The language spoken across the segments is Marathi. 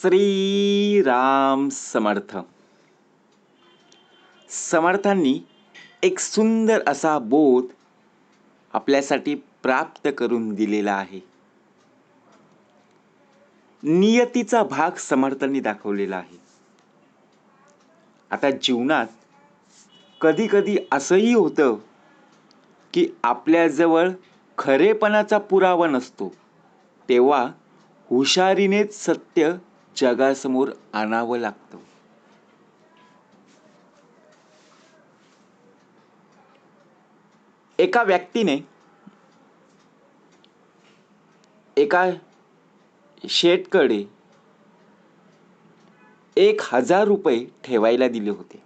श्री राम समर्थ. समर्थांनी एक सुंदर असा बोध आपल्यासाठी प्राप्त करून दिलेला आहे. नियतीचा भाग समर्थांनी दाखवलेला आहे. आता जीवनात कधी कधी असंही होतं की आपल्याजवळ खरेपणाचा पुरावा नसतो तेव्हा हुशारीनेच सत्य जगासमोर आणावं लागतं. एका व्यक्तीने एका शेटकडे एक हजार रुपये ठेवायला दिले होते.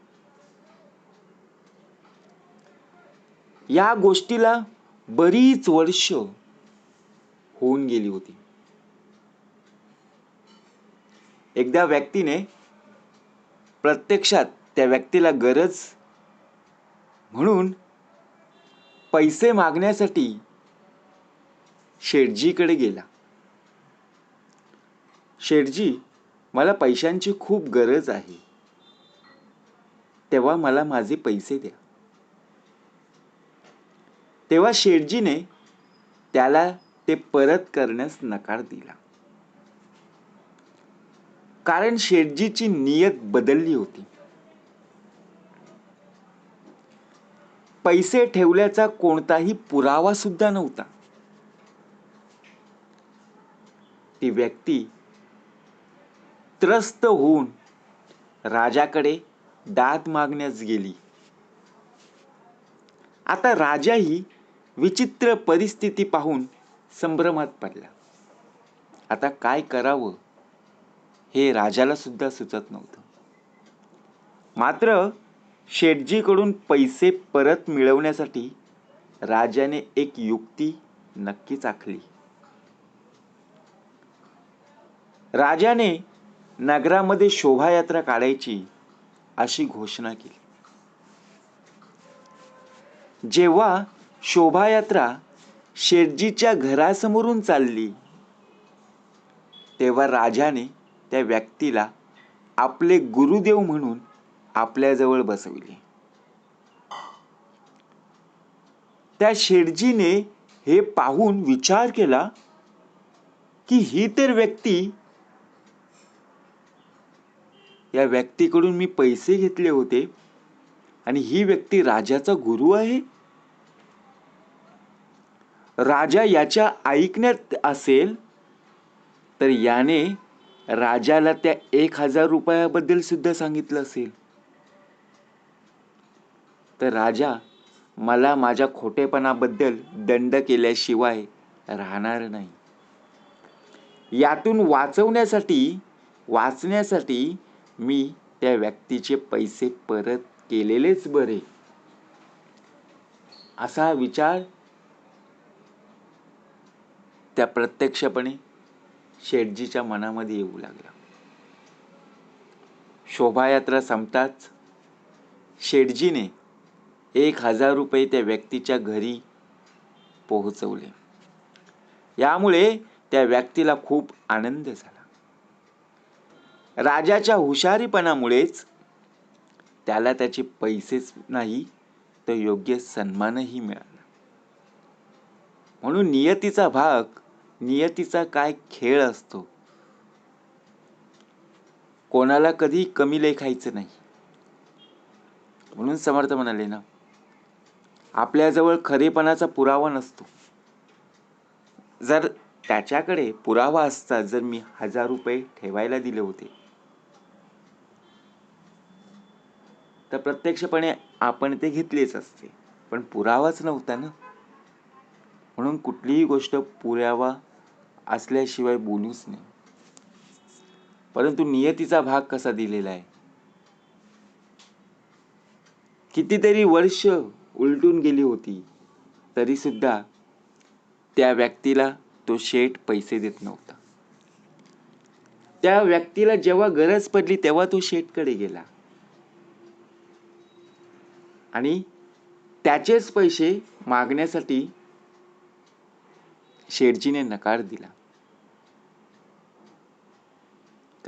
या गोष्टीला बरीच वर्ष होऊन गेली होती. एकदा व्यक्तीने प्रत्यक्षात त्या व्यक्तीला गरज म्हणून पैसे मागण्यासाठी शेठजीकडे गेला. शेठजी मला पैशांची खूप गरज आहे. तेव्हा मला माझे पैसे द्या. तेव्हा शेठजीने त्याला ते परत करण्यास नकार दिला. कारण शेटजीची नियत बदलली होती. पैसे ठेवल्याचा कोणताही पुरावा सुद्धा नव्हता. ती व्यक्ती त्रस्त होऊन राजाकडे दाद मागण्यास गेली. आता राजाही विचित्र परिस्थिती पाहून संभ्रमात पडला. आता काय करावं? हे राजाला सुद्धा सुचत नव्हतं. मात्र शेटजीकडून पैसे परत मिळवण्यासाठी राजाने एक युक्ती नक्कीच आखली राजाने नगरामध्ये शोभायात्रा काढायची अशी घोषणा केली. जेव्हा शोभायात्रा शेटजीच्या घरासमोरून चालली तेव्हा राजाने त्या व्यक्तीला आपले गुरुदेव म्हणून आपल्याजवळ बसविले. त्या शेठजीने हे पाहून विचार केला की ही तर व्यक्ती या व्यक्तीकडून मी पैसे घेतले होते आणि ही व्यक्ती राजाचा गुरु आहे. राजा याच्या ऐकण्यात असेल तर याने राजाला त्या एक हजार रुपयाबद्दल सुद्धा सांगितलं असेल. तर राजा मला माझ्या खोटेपणाबद्दल दंड केल्याशिवाय राहणार नाही. यातून वाचवण्यासाठी वाचण्यासाठी मी त्या व्यक्तीचे पैसे परत केलेलेच बरे. असा विचार त्या प्रत्यक्षपणे शेटजीच्या मनामध्ये येऊ लागला शोभायात्रा संपताच शेटजीने एक हजार रुपये त्या व्यक्तीच्या घरी पोहोचवले. यामुळे त्या व्यक्तीला खूप आनंद झाला. राजाच्या हुशारीपणामुळेच त्याला त्याचे पैसेच नाही तर योग्य सन्मानही मिळाला. म्हणून नियतीचा भाग नियतीचा काय खेळ असतो? कोणाला कधी कमी लेखायचं नाही. म्हणून समर्थ म्हणाले ना आपल्याजवळ खरेपणाचा पुरावा नसतो. जर त्याच्याकडे पुरावा असता जर मी हजार रुपये ठेवायला दिले होते तर प्रत्यक्षपणे आपण ते घेतलेच असते. पण पुरावाच नव्हता ना. म्हणून कुठलीही गोष्ट पुरावा असल्याशिवाय बोलूच नाही. परंतु नियतीचा भाग कसा दिलेला आहे? कितीतरी वर्ष उलटून गेली होती तरी सुद्धा त्या व्यक्तीला तो शेठ पैसे देत नव्हता. त्या व्यक्तीला जेव्हा गरज पडली तेव्हा तो शेठकडे गेला. आणि त्याचेच पैसे मागण्यासाठी शेठजीने नकार दिला.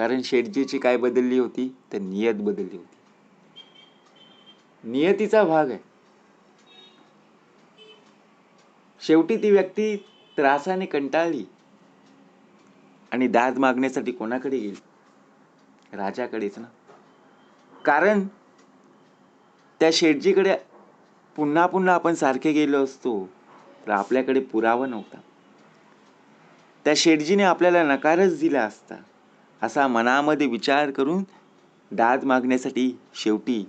कारण शेटजीची काय बदलली होती? तर नियत बदलली होती. नियतीचा भाग आहे. शेवटी ती व्यक्ती त्रासाने कंटाळली. आणि दाद मागण्यासाठी कोणाकडे गेली? राजाकडेच ना. कारण त्या शेटजीकडे पुन्हा पुन्हा आपण सारखे गेलो असतो तर आपल्याकडे पुरावा नव्हता. त्या शेटजीने आपल्याला नकारच दिला असता. असा मनामध्ये विचार करून दाद मागण्यासाठी शेवटी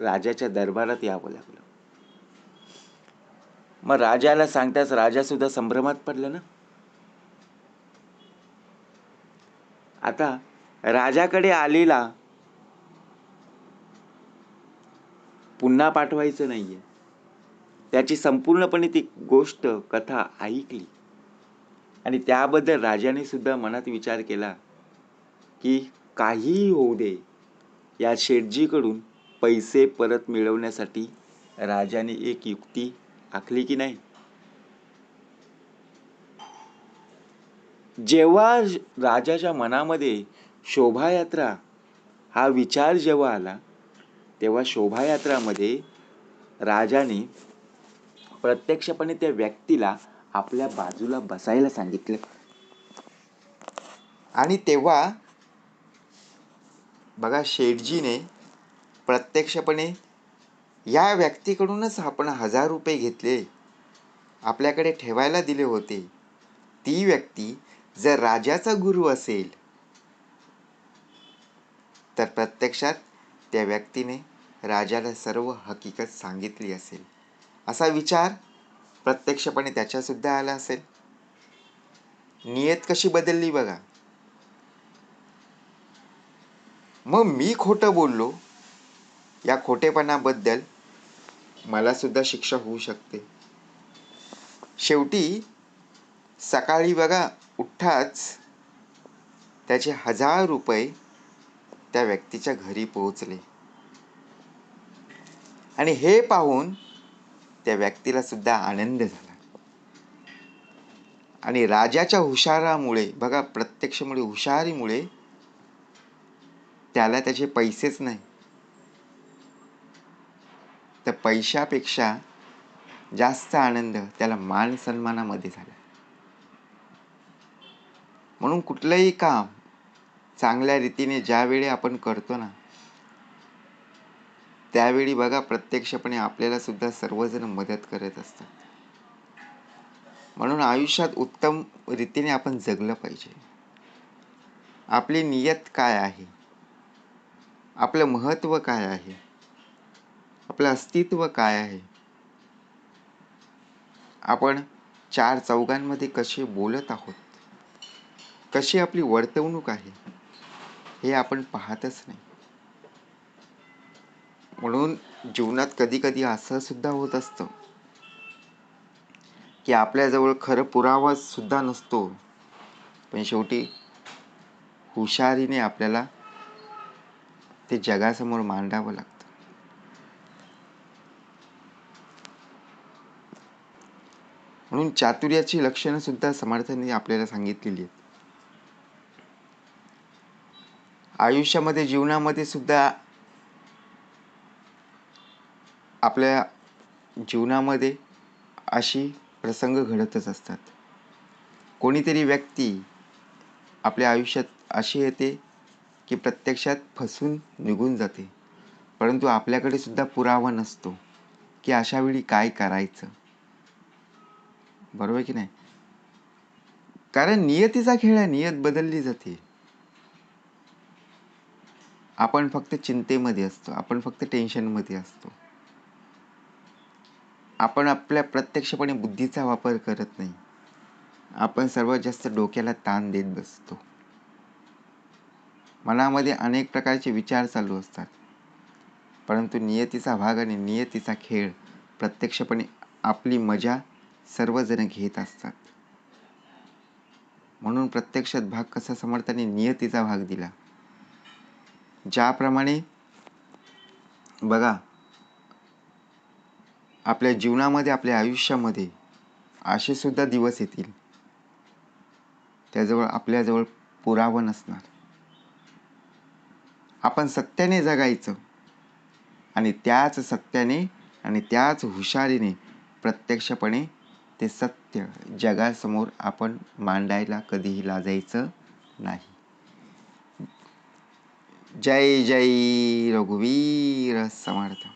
राजाच्या दरबारात यावं लागलं. मग राजाला सांगताच राजा सुद्धा संभ्रमात पडला ना. आता राजाकडे आलेला पुन्हा पाठवायचं नाहीये. त्याची संपूर्णपणे ती गोष्ट कथा ऐकली. आणि त्याबद्दल राजाने सुद्धा मनात विचार केला. की काहीही होऊ दे या शेठजीकडून पैसे परत मिळवण्यासाठी राजाने एक युक्ती आखली की नाही? जेव्हा राजाच्या मनामध्ये शोभायात्रा हा विचार जेव्हा आला तेव्हा शोभायात्रामध्ये राजाने प्रत्यक्षपणे त्या व्यक्तीला आपल्या बाजूला बसायला सांगितलं. आणि तेव्हा बघा शेटजीने प्रत्यक्षपणे या व्यक्तीकडूनच आपण हजार रुपये घेतले आपल्याकडे ठेवायला दिले होते. ती व्यक्ती जर राजाचा गुरु असेल तर प्रत्यक्षात त्या व्यक्तीने राजाला सर्व हकीकत सांगितली असेल. असा विचार प्रत्यक्षपणे त्याच्यासुद्धा आला असेल. नियत कशी बदलली बघा. मग मी खोटं बोललो. या खोटेपणाबद्दल मला सुद्धा शिक्षा होऊ शकते. शेवटी सकाळी बघा उठ्ठाच त्याचे हजार रुपये त्या व्यक्तीच्या घरी पोहोचले. आणि हे पाहून त्या व्यक्तीला सुद्धा आनंद झाला. आणि राजाच्या हुशारामुळे बघा प्रत्यक्षमुळे हुशारीमुळे त्याला त्याचे पैसेच नाही. तर पैशापेक्षा जास्त आनंद त्याला मान सन्मानामध्ये झाला. म्हणून कुठलंही काम चांगल्या रीतीने ज्यावेळी आपण करतो ना त्यावेळी बघा प्रत्यक्षपणे आपल्याला सुद्धा सर्वजण मदत करत असतात. म्हणून आयुष्यात उत्तम रीतीने आपण जगलं पाहिजे. आपली नियत काय आहे? आपलं महत्त्व काय आहे? आपलं अस्तित्व काय आहे? आपण चार चौघांमध्ये कसे बोलत आहोत? कशी आपली वर्तवणूक आहे? हे आपण पाहतच नाही. म्हणून जीवनात कधी कधी असं सुद्धा होत असतं की आपल्याजवळ खरं पुरावा सुद्धा नसतो. पण शेवटी हुशारीने आपल्याला ते जगासमोर मांडावं लागतं. म्हणून चातुर्याची लक्षणं सुद्धा समर्थांनी आपल्याला सांगितलेली आहेत. आयुष्यामध्ये जीवनामध्ये सुद्धा आपल्या जीवनामध्ये अशी प्रसंग घडतच असतात. कोणीतरी व्यक्ती आपल्या आयुष्यात अशी येते की प्रत्यक्षात फसून निघून जाते. परंतु आपल्याकडे सुद्धा पुरावा नसतो की अशा वेळी काय करायचं. बरोबर की नाही? कारण नियतीचा खेळ आहे नियत बदलली जाते. आपण फक्त चिंतेमध्ये असतो आपण फक्त टेन्शनमध्ये असतो. आपण आपल्या प्रत्यक्षपणे बुद्धीचा वापर करत नाही. आपण सर्वात जास्त डोक्याला ताण देत बसतो. मनामध्ये अनेक प्रकारचे विचार चालू असतात. परंतु नियतीचा भाग आणि नियतीचा खेळ प्रत्यक्षपणे आपली मजा सर्वजण घेत असतात. म्हणून प्रत्यक्षात भाग कसा समर्थाने नियतीचा भाग दिला? ज्याप्रमाणे बघा आपल्या जीवनामध्ये आपल्या आयुष्यामध्ये असे सुद्धा दिवस येतील. त्याजवळ आपल्याजवळ पुरावा नसणार. आपण सत्याने जगायचं. आणि त्याच सत्याने आणि त्याच हुशारीने प्रत्यक्षपणे ते सत्य जगासमोर आपण मांडायला कधीही लाजायचं नाही. जय जय रघुवीर समर्थ.